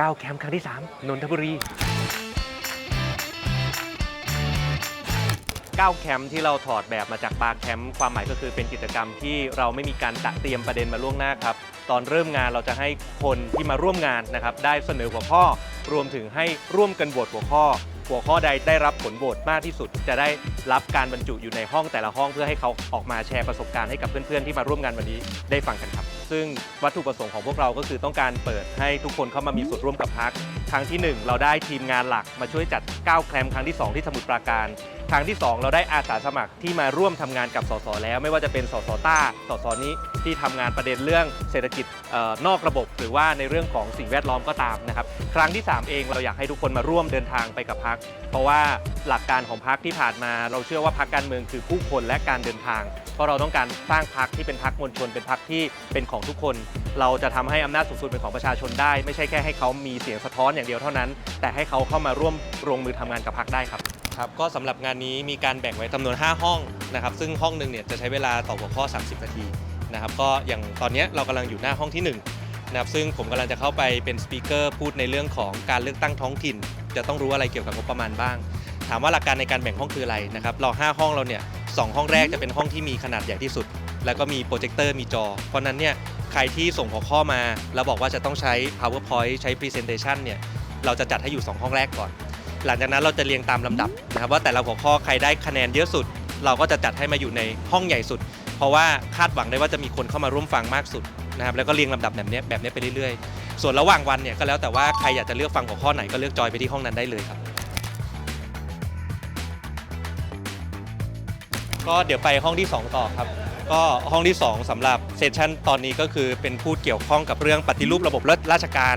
ก้าวแคมป์ครั้งที่ 3 นนทบุรีก้าวแคมป์ที่เราถอดแบบมาจากบาร์แคมป์ความหมายก็คือเป็นกิจกรรมที่เราไม่มีการตะเตรียมประเด็นมาล่วงหน้าครับตอนเริ่มงานเราจะให้คนที่มาร่วมงานนะครับได้เสนอหัวข้อ รวมถึงให้ร่วมกันโหวตหัวข้อ หัวข้อใดได้รับผลโหวตมากที่สุด จะได้รับการบรรจุอยู่ในห้องแต่ละห้องเพื่อให้เขาออกมาแชร์ประสบการณ์ให้กับเพื่อนๆที่มาร่วมงานวันนี้ได้ฟังกันครับ ซึ่งวัตถุประสงค์ของพวกเราก็คือต้องการเปิดให้ทุกคนเข้ามามีส่วนร่วมกับพัก รั้งที่ 1 เราได้ทีมงานหลักมาช่วยจัดก้าวแคมป์ครั้งที่ 2 ที่สมุทรปราการ ครั้งที่ 2 เราได้อาสาสมัครที่มาร่วมทำงานกับสสแล้วไม่ว่าจะเป็นสสต้าสสนี้ที่ทำงานประเด็นเรื่องเศรษฐกิจออนอกระบบ หรือว่าในเรื่องของสิ่งแวดล้อมก็ตามนะครับครั้งที่ 3 เองเราอยากให้ทุกคนมาร่วมเดินทางไปกับพัก เพราะว่าหลักการของพักที่ผ่านมา เราเชื่อว่าพักการเมืองคือผู้คนและการเดินทางเพราะเราต้องการสร้างพักที่เป็นพักมวลชนเป็นพักที่เป็นของทุกคน เราจะทำให้อำนาจสูงสุดเป็นของประชาชนได้ ไม่ใช่แค่ให้เขามีเสียงสะท้อนอย่างเดียวเท่านั้น แต่ให้เขาเข้ามาร่วมลงมือทำงานกับพักได้ครับครับก็สำหรับงานนี้มีการแบ่งไว้จำนวน 5 ห้องนะครับซึ่งห้องหนึ่งเนี่ยจะใช้เวลาต่อหัวข้อ 30 นาทีนะครับก็อย่างตอนนี้เรากำลังอยู่หน้าห้องที่1นะครับซึ่งผมกำลังจะเข้าไปเป็นสปีกเกอร์พูดในเรื่องของการเลือกตั้งท้องถิ่น จะต้องรู้อะไรเกี่ยวกับงบประมาณบ้าง ถามว่าหลักการในการแบ่งห้องคืออะไรนะครับเรา 5 ห้องเราเนี่ยสองห้องแรกจะเป็นห้องที่มีขนาดใหญ่ที่สุด แล้วก็มีโปรเจคเตอร์มีจอ เพราะนั้นเนี่ยใครที่ส่งหัวข้อมา แล้วบอกว่าจะต้องใช้ powerpoint ใช้ presentation เนี่ยเราจะจัดให้อยู่ 2 ห้องแรกก่อน หลังจากนั้นเราจะเรียงตามลำดับนะครับว่าแต่ละหัวข้อใครได้คะแนนเยอะสุด เราก็จะจัดให้มาอยู่ในห้องใหญ่สุด เพราะว่าคาดหวังได้ว่าจะมีคนเข้ามาร่วมฟังมากสุดนะครับแล้วก็เรียงลำดับแบบนี้แบบนี้ไปเรื่อยๆ ส่วนระหว่างวันเนี่ยก็แล้วแต่ว่าใครอยากจะเลือกฟังหัวข้อไหนก็เลือกจอยไปที่ห้องนั้นได้เลยครับ ก็เดี๋ยวไปห้องที่ 2 ต่อครับ ก็ห้องที่ 2สำหรับเซสชันตอนนี้ก็คือเป็นพูดเกี่ยวข้องกับเรื่องปฏิรูประบบราชการ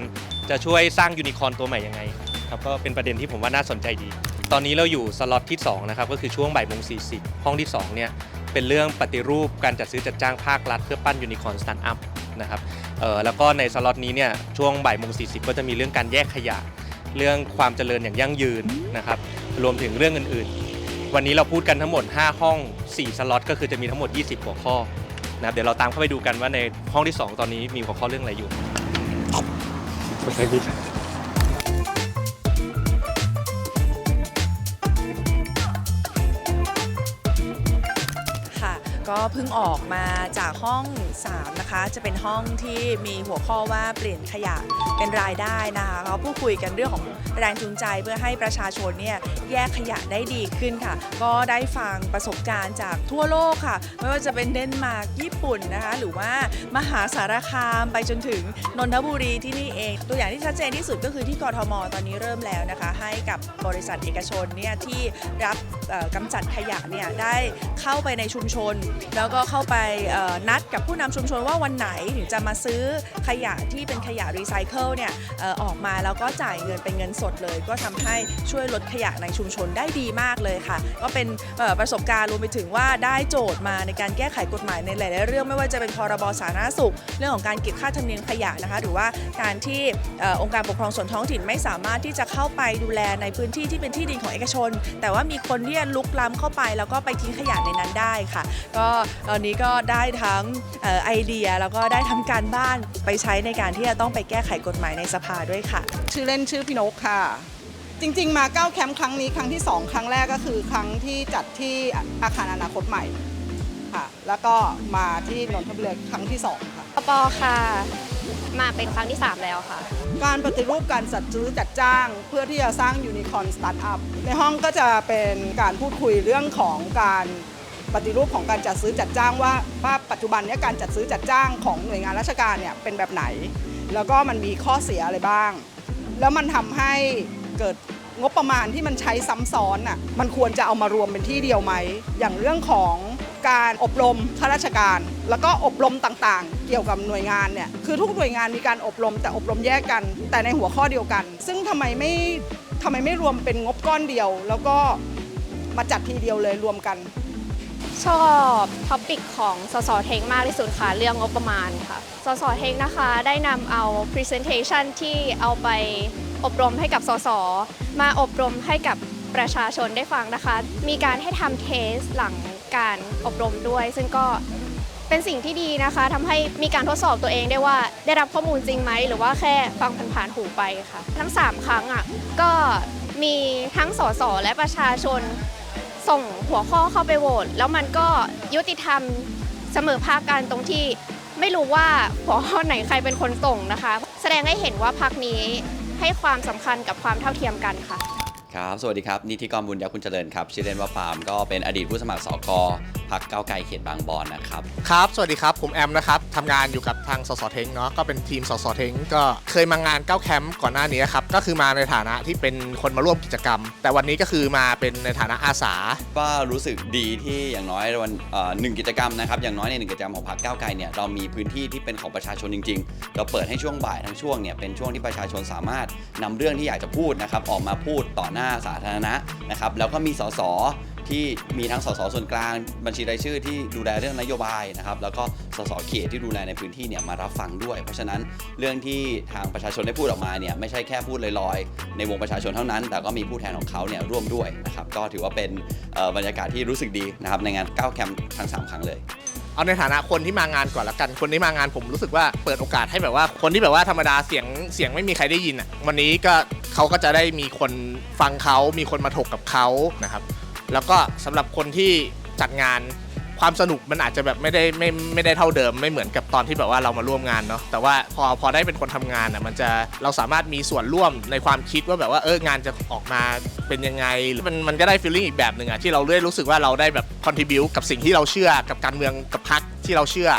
จะช่วยสร้างยูนิคอร์นตัวใหม่ยังไงครับก็เป็นประเด็นที่ผมว่าน่าสนใจดี ตอนนี้เราอยู่สล็อตที่ 2 นะครับ ก็คือช่วงบ่ายโมงสีห้องที่ 2 เนี่ย เป็นเรื่องปฏิรูปการจัดซื้อจัดจ้างภาครัฐเพื่อปั้นยูนิคอร์นสตาร์ทอัพนะครับแล้วก็ในสล็อตนี้เนี่ยช่วงบ่ายโมงสีก็จะมีเรื่องการแยกขยะ เรื่องความเจริญอย่างยั่งยืนนะครับรวมถึงเรื่องอื่นๆ วันนี้เราพูดกันทั้งหมด 5 ห้อง 4 สล็อตก็คือจะมีทั้งหมด 20 หัวข้อนะครับเดี๋ยวเราตามเข้าไปดูกันว่าในห้องที่ 2 ตอนนี้มีหัวข้อเรื่องอะไรอยู่ค่ะ ก็เพิ่งออกมาจากห้อง 3 นะคะ จะเป็นห้องที่มีหัวข้อว่าเปลี่ยนขยะเป็นรายได้นะคะเขาพูดคุยกันเรื่องของแรงจูงใจเพื่อให้ประชาชนเนี่ย แยกขยะได้ดีขึ้นค่ะ ก็ได้ฟังประสบการณ์จากทั่วโลกค่ะ ไม่ว่าจะเป็นเดนมาร์กญี่ปุ่นนะคะ หรือว่ามหาสารคามไปจนถึงนนทบุรีที่นี่เอง ตัวอย่างที่ชัดเจนที่สุดก็คือที่กรทมตอนนี้เริ่มแล้วนะคะ ให้กับบริษัทเอกชนเนี่ยที่รับเอ่อกำจัดขยะเนี่ยได้เข้าไปในชุมชน แล้วก็เข้าไปนัดกับผู้นำชุมชนว่าวันไหนถึงจะมาซื้อขยะที่เป็นขยะรีไซเคิลเนี่ยออออกมาแล้วก็จ่ายเงินเป็นเงินสดเลย ก็ทำให้ช่วยลดขยะในชุมชนได้ดีมากเลยค่ะ ก็เป็นประสบการณ์รวมไปถึงว่าได้โจทย์มาในการแก้ไขกฎหมายในหลาย ๆ เรื่องไม่ว่าจะเป็นพรบสาธารณสุข เรื่องของการเก็บค่าธรรมเนียมขยะนะคะ หรือว่าการที่องค์การปกครองส่วนท้องถิ่นไม่สามารถที่จะเข้าไปดูแลในพื้นที่ที่เป็นที่ดินของเอกชน แต่ว่ามีคนที่ลุกล้ำเข้าไป แล้วก็ไปทิ้งขยะในนั้นได้ค่ะ ก็ตอนนี้ก็ได้ทั้งออไอเดียแล้วก็ได้ทำการบ้านไปใช้ในการที่จะต้องไปแก้ไขกฎหมายในสภาด้วยค่ะ ชื่อเล่นชื่อพี่นกค่ะ จริง ๆ มาเก้าแคมป์ครั้งนี้ครั้งที่ 2 ครั้งแรกก็คือครั้งที่จัดที่อาคารอนาคตใหม่ค่ะแล้วก็มาที่นนทบุรีครั้งที่ 2 ค่ะปอค่ะ มาเป็นครั้งที่ 3 แล้วค่ะ การปฏิรูปการจัดซื้อจัดจ้าง เพื่อที่จะสร้างยูนิคอร์นสตาร์ทอัพในห้องก็จะเป็นการพูดคุยเรื่องของการปฏิรูปของการจัดซื้อจัดจ้างว่าว่าปัจจุบันเนี้การจัดซื้อจัดจ้างของหน่วยงานราชการเนี่ยเป็นแบบไหน แล้วก็มันมีข้อเสียอะไรบ้าง แล้วมันทำให้ เกิดงบประมาณที่มันใช้ซ้ำซ้อนอะมันควรจะเอามารวมเป็นที่เดียวไหม อย่างเรื่องของการอบรมข้าราชการ แล้วก็อบรมต่างๆ เกี่ยวกับหน่วยงานเนี่ยคือทุกหน่วยงานมีการอบรมแต่อบรมแยกกัน แต่ในหัวข้อเดียวกัน ซึ่งทำไมไม่ทำไมไม่รวมเป็นงบก้อนเดียว แล้วก็มาจัดทีเดียวเลยรวมกัน ชอบท็อปิกของสสเทงมากที่สุดค่ะ เรื่องงบประมาณค่ะสสเทงนะคะได้นำเอา Presentation ที่เอาไป อบรมให้กับสส มาอบรมให้กับประชาชนได้ฟังนะคะ มีการให้ทำเทสหลังการอบรมด้วย ซึ่งก็เป็นสิ่งที่ดีนะคะทำให้มีการทดสอบตัวเองได้ว่าได้รับข้อมูลจริงไหม หรือว่าแค่ฟังผ่านๆหูไปค่ะ ทั้ง 3 ครั้งอะก็มีทั้งสสและประชาชนส่งหัวข้อเข้าไปโหวตแล้วมันก็ยุติธรรมเสมอภาคกันตรงที่ไม่รู้ว่าหัวข้อไหนใครเป็นคนส่งนะคะ แสดงให้เห็นว่าพักนี้ ให้ความสำคัญกับความเท่าเทียมกันค่ะครับ สวัสดีครับ นิติกรบุญยาคุณเจริญครับ ชื่อเล่นว่าปาล์มก็เป็นอดีตผู้สมัครสก พักเก้าวไกลเขตบางบอนนะครับ ครับ สวัสดีครับ ผมแอมนะครับทำงานอยู่กับทางสสเทงเนาะ ก็เป็นทีมสสเทงก็เคยมางานก้าวแคมป์ก่อนหน้านี้ครับ ก็คือมาในฐานะที่เป็นคนมาร่วมกิจกรรม แต่วันนี้ก็คือมาเป็นในฐานะอาสา ก็รู้สึกดีที่อย่างน้อยวันเอ่อหนึ่งกิจกรรมนะครับอย่างน้อยในหนึ่งกิจกรรมของพรรคก้าวไกลเนี่ยเรามีพื้นที่ที่เป็นของประชาชนจริง ๆ เราเปิดให้ช่วงบ่ายทั้งช่วงเนี่ยเป็นช่วงที่ประชาชนสามารถนำเรื่องที่อยากจะพูดนะครับออกมาพูดต่อหน้าสาธารณะนะครับแล้วก็มีสส ที่มีทั้งสสส่วนกลางบัญชีรายชื่อที่ดูแลเรื่องนโยบายนะครับแล้วก็สสเขตที่ดูแลในพื้นที่เนี่ยมารับฟังด้วย เพราะฉะนั้นเรื่องที่ทางประชาชนได้พูดออกมาเนี่ยไม่ใช่แค่พูดลอยๆ ในวงประชาชนเท่านั้น แต่ก็มีผู้แทนของเขาเนี่ยร่วมด้วยนะครับก็ถือว่าเป็นบรรยากาศที่รู้สึกดีนะครับในงานก้าวแคมป์ทั้ง 3 ครั้งเลยเอาในฐานะคนที่มางานก่อนละกัน คนที่มางานผมรู้สึกว่าเปิดโอกาสให้แบบว่า คนที่แบบว่าธรรมดาเสียงเสียงไม่มีใครได้ยินอะวันนี้ก็เขาก็จะได้มีคนฟังเขามีคนมาถกกับเขานะครับ แล้วก็สำหรับคนที่จัดงานความสนุกมันอาจจะแบบไม่ได้ไม่ไม่ได้เท่าเดิมไม่เหมือนกับตอนที่แบบว่าเรามาร่วมงานเนาะแต่ว่าพอพอได้เป็นคนทำงานอะมันจะเราสามารถมีส่วนร่วมในความคิดว่าแบบว่าเอองานจะออกมาเป็นยังไงมันมันก็ได้ฟีลลิ่งอีกแบบหนึ่งอะที่เราได้รู้สึกว่าเราได้แบบคอนทิบิวกับสิ่งที่เราเชื่อกับการเมืองกับพรรคที่เราเชื่อ